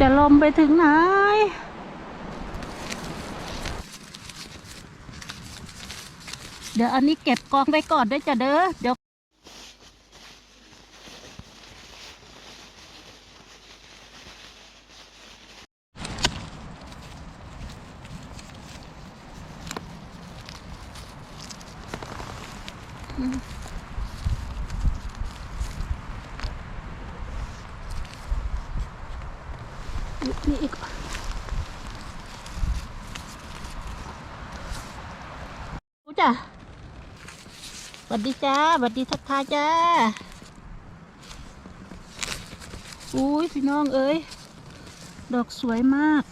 จะลมไปถึงไหน เดี๋ยวอันนี้เก็บกองไปก่อนด้วยจ้ะเด้อ เดี๋ยว นี่อีกรู้จ้ะสวัสดีจ้าสวัสดีทักทายจ้า อุ้ยพี่น้องเอ้ย ดอกสวยมาก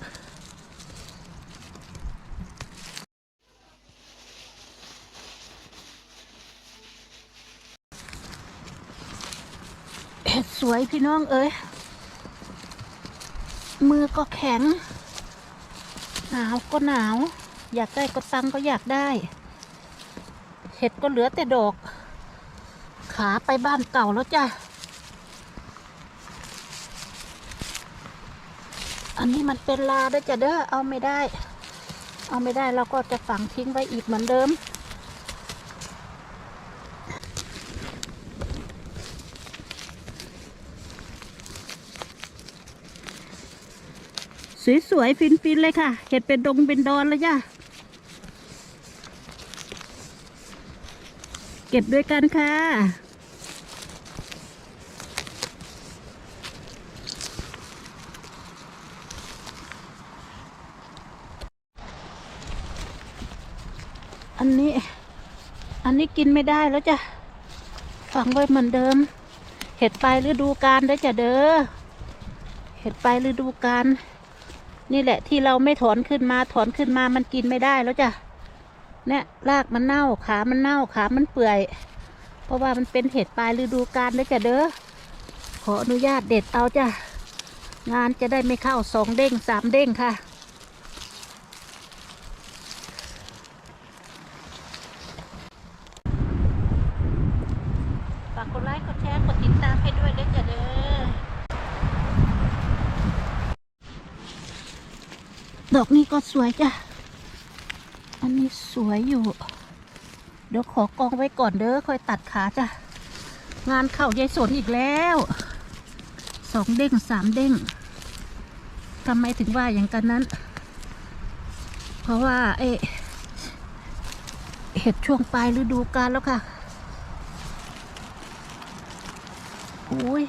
เห็ดสวยพี่น้องเอ้ย มือก็แข็ง หนาวก็หนาว อยากได้ก็ตังก็อยากได้ เห็ดก็เหลือแต่ดอก ขาไปบ้านเก่าแล้วจ้ะ อันนี้มันเป็นลาด้วยจ้ะเด้อ เอาไม่ได้ เอาไม่ได้เราก็จะฝังทิ้งไว้อีกเหมือนเดิม สวยๆ ฟินๆ เลยค่ะ เห็ดเป็นดงเป็นดอนเลยจ้ะ เก็บด้วยกันค่ะ อันนี้ อันนี้กินไม่ได้แล้วจ้ะ ฝังไว้เหมือนเดิม เห็ดปฤดูกาลเด้จ้ะเด้อ เห็ดปฤดูกาล นี่แหละที่เราไม่ถอนขึ้นมาถอนขึ้นมามันกินไม่ได้แล้วจ้ะเนี่ยรากมันเน่าขามันเน่าขามันเปื่อย เพราะว่ามันเป็นเห็ดปลายฤดูกาลเลยจ้ะเด้อขออนุญาตเด็ดเอาจ้ะงานจะได้ไม่เข้าสองเด้งสามเด้งค่ะ ฝากกดไลค์กดแชร์กดติดตามให้ด้วยเด้อจ้ะเด้อ ดอกนี้ก็สวยจ้ะ อันนี้สวยอยู่ เดี๋ยวขอกองไว้ก่อนเด้อค่อยตัดขาจ้ะ งานเข้ายายสนอีกแล้ว สองเด้งสามเด้งทำไมถึงว่าอย่างกันนั้น เพราะว่าเอเห็ดช่วงปลายฤดูกาลแล้วค่ะอุ้ย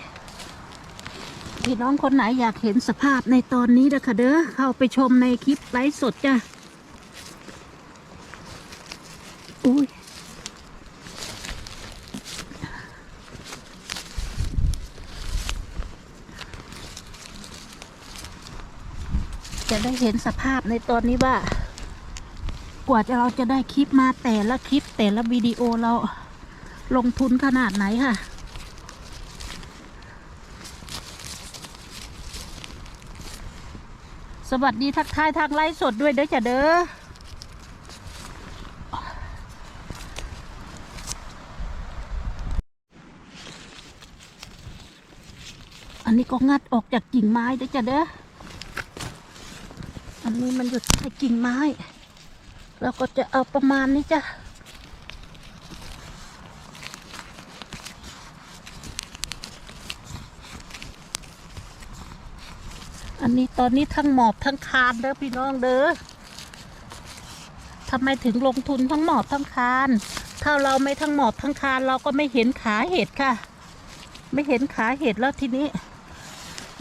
พี่น้องคนไหนอยากเห็นสภาพในตอนนี้นะคะเด้อเข้าไปชมในคลิปไลฟ์สดจ้ะอุ้ยจะได้เห็นสภาพในตอนนี้ว่า กว่าจะเราจะได้คลิปมาแต่ละคลิปแต่ละวิดีโอเราลงทุนขนาดไหนค่ะ สวัสดีทักทายทางไลฟ์สดด้วยเด้อจ้ะเด้ออันนี้ก็งัดออกจากกิ่งไม้เด้อจ้ะเด้ออันนี้มันอยู่ใต้กิ่งไม้เราก็จะเอาประมาณนี้จ้ะ นนี้ตอนนี้ทั้งหมอบทั้งคานเด้อพี่น้องเด้อทำไมถึงลงทุนทั้งหมอบทั้งคาน ถ้าเราไม่ทั้งหมอบทั้งคานเราก็ไม่เห็นขาเห็ดค่ะ ไม่เห็นขาเห็ดแล้วทีนี้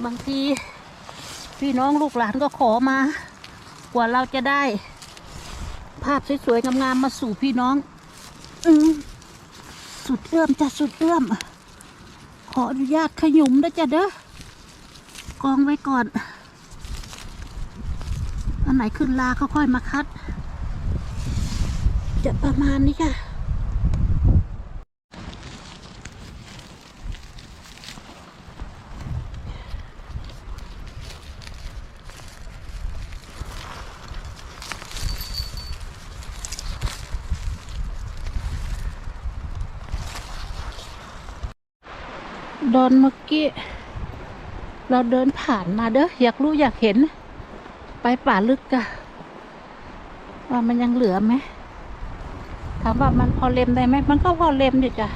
บางที พี่น้องลูกหลานก็ขอมา กว่าเราจะได้ ภาพสวยๆงามๆมาสู่พี่น้อง อืสุดเอื้อมจะสุดเอื้อม ขออนุญาตขยุมนะจ้ะเด้อกองไว้ก่อน อันไหนขึ้นลาก็ค่อยมาคัด จะประมาณนี้ค่ะดอนเมื่อกี้ เราเดินผ่านมาเด้ออยากรู้อยากเห็น ปป่าลึกกะว่ามันยังเหลือไหมถามว่ามันพอเล็มได้ไหมมันก็พอเล็มอยู่จ้ะ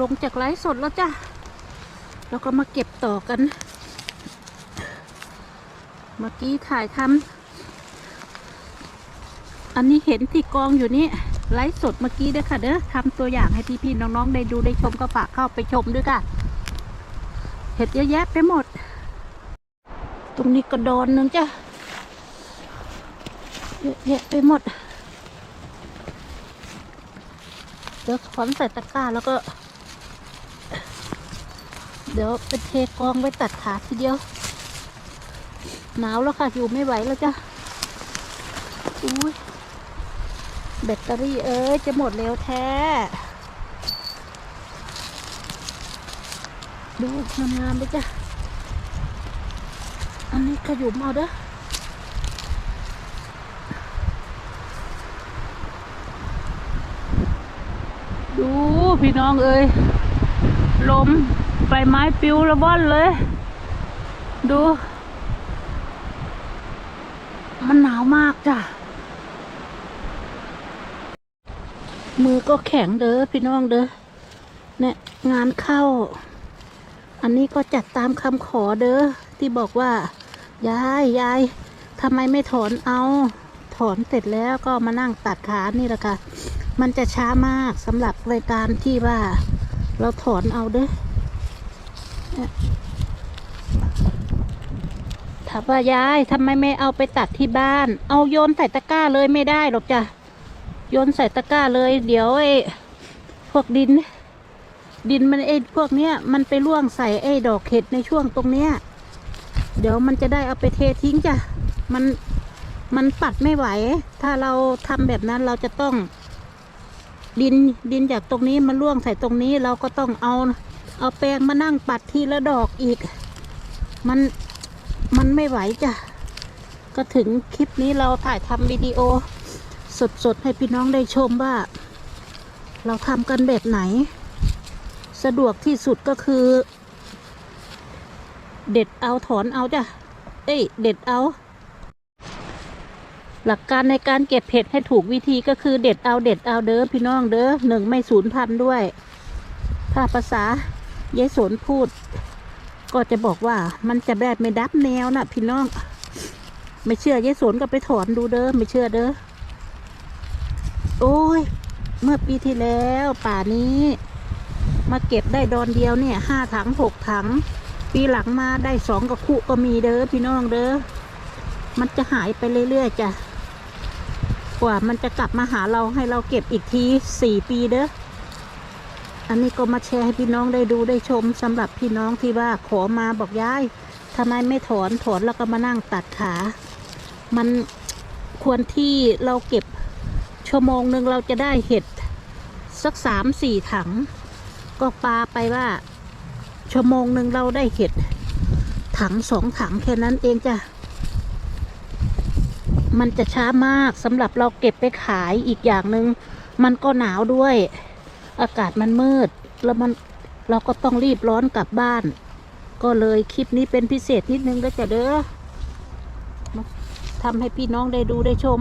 ลงจากไลฟ์สดแล้วจ้ะ แล้วก็มาเก็บต่อกัน เมื่อกี้ถ่ายทำอันนี้เห็นที่กองอยู่นี่ไลฟ์สดเมื่อกี้ด้วยค่ะเด้อทำตัวอย่างให้พี่ๆน้องๆได้ดูได้ชมก็ฝากเข้าไปชมด้วยค่ะเห็ดเยอะแยะไปหมด ตรงนี้ก็โดนนึงจ้ะเยอะแยะไปหมดเดี๋ยวถอนใส่ตะกร้าแล้วก็ เดี๋ยวไปเทกองไว้ตัดขาทีเดียว หนาวแล้วค่ะ อยู่ไม่ไหวแล้วจ้ะอุ้ยแบตเตอรี่เอ้ยจะหมดเร็วแท้ ดูงามๆเลยจ้ะ อันนี้ขยุมเอาเด้อดูพี่น้องเอ้ยลมใบไม้ปลิวระว่อนเลย ดู มันหนาวมากจ้ะ มือ ก็แข็งเด้อพี่น้องเด้อเนี่ยงานเข้า อันนี้ก็จัดตามคำขอเด้อที่บอกว่ายายยายทำไมไม่ถอนเอา ถอนเสร็จแล้วก็มานั่งตัดขานี่แหละค่ะ มันจะช้ามากสำหรับรายการที่ว่า เราถอนเอาเด้อเนี่ยถามว่ายายทำไมไม่เอาไปตัดที่บ้าน เอาโยนใส่ตะกร้าเลยไม่ได้หรอกจ้ะ โยนใส่ตะกร้าเลย เดี๋ยวไอ้พวกดิน ดินมันไอ้พวกเนี้ยมันไปล่วงใส่ไอ้ดอกเห็ดในช่วงตรงเนี้ย เดี๋ยวมันจะได้เอาไปเททิ้งจ้ะมันมันปัดไม่ไหว ถ้าเราทำแบบนั้นเราจะต้อง ดินดินจากตรงนี้มันล่วงใส่ตรงนี้เราก็ต้องเอา เอาแปรงมานั่งปัดทีละดอกอีก มันมันไม่ไหวจ้ะก็ถึงคลิปนี้เราถ่ายทำวิดีโอ สดๆ ให้พี่น้องได้ชมว่า เราทำกันแบบไหน สะดวกที่สุดก็คือ เด็ดเอาถอนเอาจ้ะ เอ้ย เด็ดเอา หลักการในการเก็บเห็ดให้ถูกวิธีก็คือเด็ดเอาเด็ดเอาเด้อพี่น้องเด้อหนึ่งไม่สูญพันธุ์ด้วย ถ้าภาษายายสนพูด ก็จะบอกว่ามันจะแบบไม่ดับแนวนะพี่น้อง ไม่เชื่อยายสนก็ไปถอนดูเด้อไม่เชื่อเด้อ เมื่อปีที่แล้วป่านี้ มาเก็บได้ดอนเดียวเนี่ยห้าถังหกถัง ปีหลังมาได้สองกระคุก็มีเด้อพี่น้องเด้อมันจะหายไปเรื่อยๆจ้ะกว่ามันจะกลับมาหาเราให้เราเก็บอีกทีสี่ปีเด้ออันนี้ก็มาแชร์ให้พี่น้องได้ดูได้ชมสำหรับพี่น้องที่ว่าขอมาบอกยายทำไมไม่ถอนถอนแล้วก็มานั่งตัดขา มันควรที่เราเก็บ ชั่วโมงหนึ่งเราจะได้เห็ดสักสามสี่ถัง ก็ปาไปว่า ชั่วโมงหนึ่งเราได้เห็ด ถังสองถังแค่นั้นเองจ้ะ มันจะช้ามากสำหรับเราเก็บไปขายอีกอย่างหนึ่งมันก็หนาวด้วย อากาศมันมืด แล้วมันเราก็ต้องรีบร้อนกลับบ้าน ก็เลยคลิปนี้เป็นพิเศษนิดนึงก็จะเด้อทำให้พี่น้องได้ดูได้ชม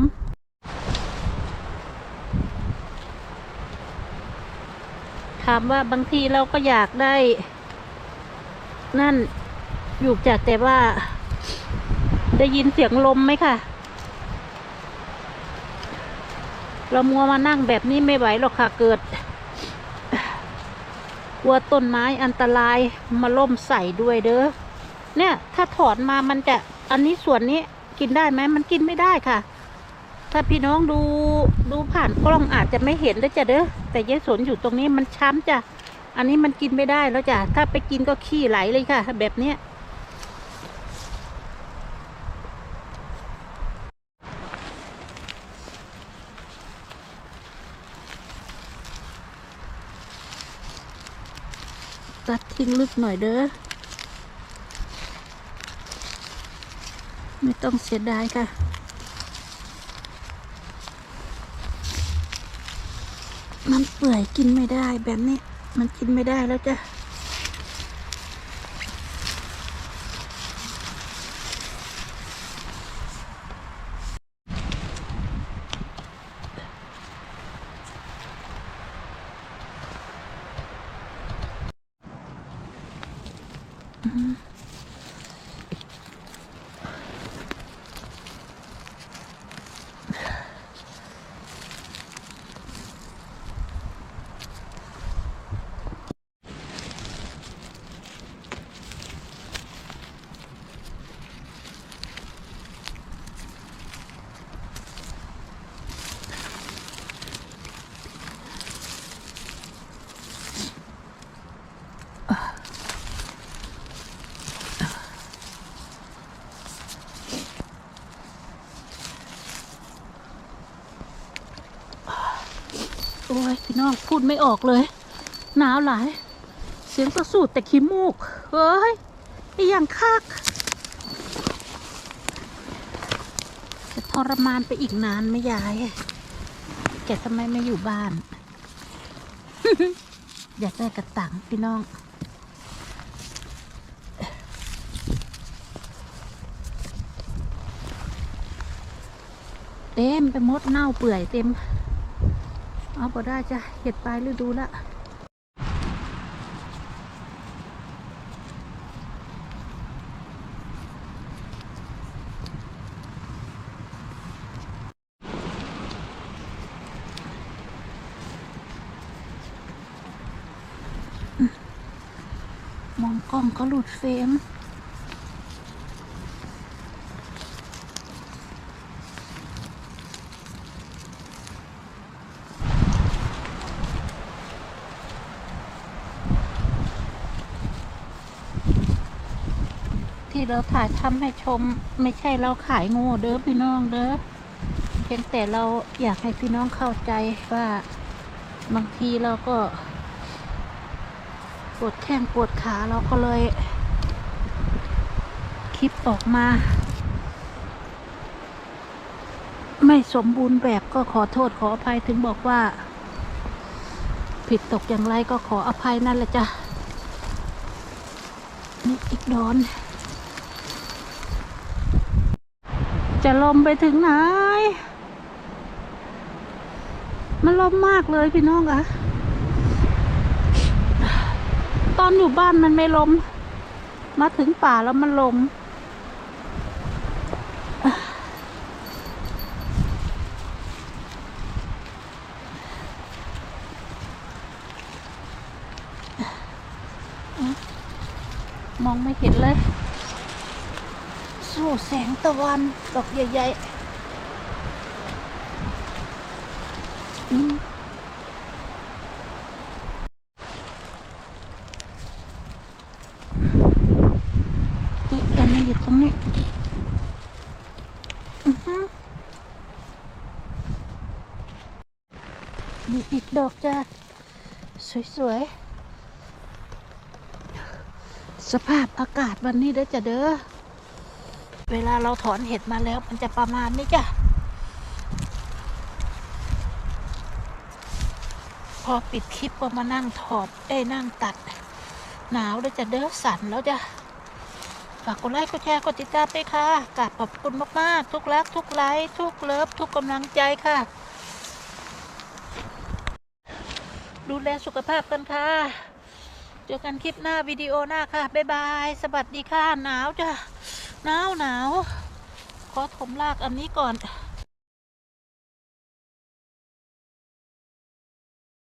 ถามว่าบางทีเราก็อยากได้ นั่นอยู่จากแต่ว่า ได้ยินเสียงลมไหมค่ะเรามัวมานั่งแบบนี้ไม่ไหวหรอกค่ะเกิดกลัวต้นไม้อันตรายมาล่มใส่ด้วยเด้อเนี่ย ถ้าถอนมามันจะอันนี้ส่วนนี้กินได้ไหมมันกินไม่ได้ค่ะ ถ้าพี่น้องดูดูผ่านกล้องอาจจะไม่เห็นได้จ้ะเด้อแต่ยายสนอยู่ตรงนี้มันช้ำจ้ะอันนี้มันกินไม่ได้แล้วจ้ะถ้าไปกินก็ขี้ไหลเลยค่ะ แบบเนี้ยตัดทิ้งลึกหน่อยเด้อไม่ต้องเสียดายค่ะ มันเปื่อยกินไม่ได้แบบนี้ มันกินไม่ได้แล้วจ้ะอ้ยพี่ น้องพูดไม่ออกเลย หนาวหลาย เสียงสะสูดแต่ขี้มูกเฮ้ยไออย่างคักจะทรมานไปอีกนานไหม่ยาย แกทำไมไม่อยู่บ้าน อยากได้กระตังพี่น้องเต็มไปหมดเน่าเปื่อยเต็ม เอาพอได้จ้ะเห็ดปลายฤดูละมองกล้องก็หลุดเฟรม ที่เราถ่ายทำให้ชม ไม่ใช่เราขายงูเด้อพี่น้องเด้อเพียงแต่เราอยากให้พี่น้องเข้าใจว่าบางทีเราก็ปวดแข้งปวดขาเราก็เลย คลิปออกมา ไม่สมบูรณ์แบบก็ขอโทษขออภัยถึงบอกว่า ผิดตกอย่างไรก็ขออภัยนั่นแหละจ้ะนี่อีกดอน จะลมไปถึงไหน มันลมมากเลยพี่น้องอะตอนอยู่บ้านมันไม่ลม มาถึงป่าแล้วมันลม มองไม่เห็นเลย แสงตะวันดอกใหญ่ๆอืมอุ๊ยอันนี้อยู่ตรงนี้มีอีกดอกจ้าสวยๆ สภาพอากาศวันนี้เด้อจ้ะเด้อ เวลาเราถอนเห็ดมาแล้วมันจะประมาณนี้จ้ะ พอปิดคลิปก็มานั่งถอดเอ้นั่งตัด หนาวแล้วจะเด้อสั่นแล้วจ้ะ ฝากกดไลค์กดแชร์กดติดตามไปค่ะกราบขอบคุณมาก ๆ ทุกรัก ทุกไลค์ทุกเลิฟ ทุกกำลังใจค่ะ ดูแลสุขภาพกันค่ะ เจอกันคลิปหน้าวิดีโอหน้าค่ะ บ๊ายบาย สวัสดีค่ะ หนาวจ้ะ หนาวหนาวขอถมรากอันนี้ก่อน